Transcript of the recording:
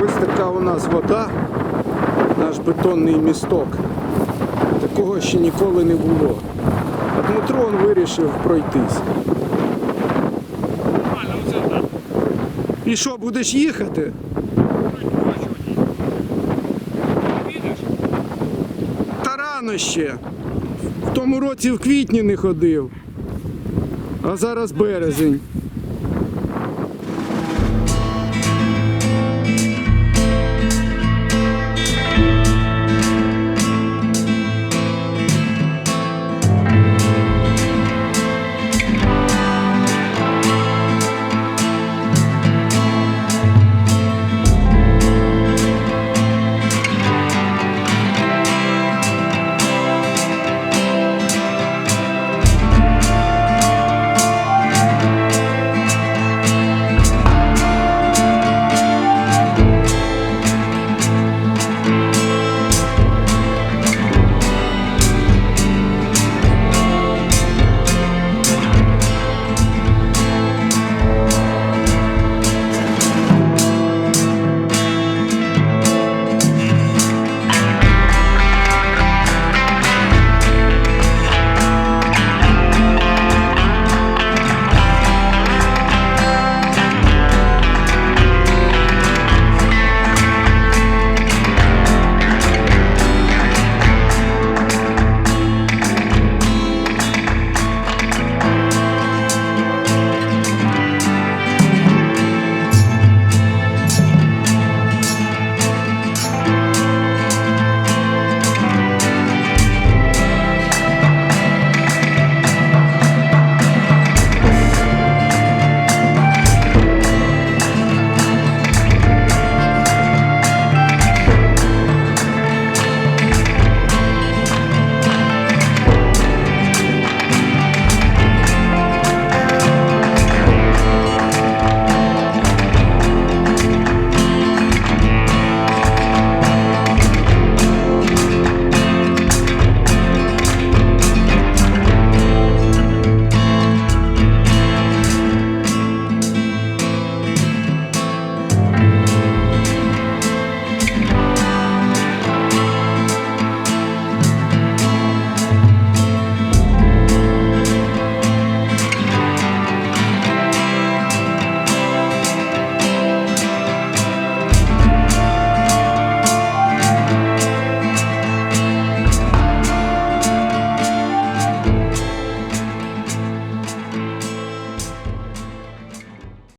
Ось така у нас вода, наш бетонний місток. Такого ще ніколи не було. А Дмитро он вирішив пройтись. Нормально, оце так. І що, будеш їхати? Та рано ще. В тому році в квітні не ходив. А зараз березень.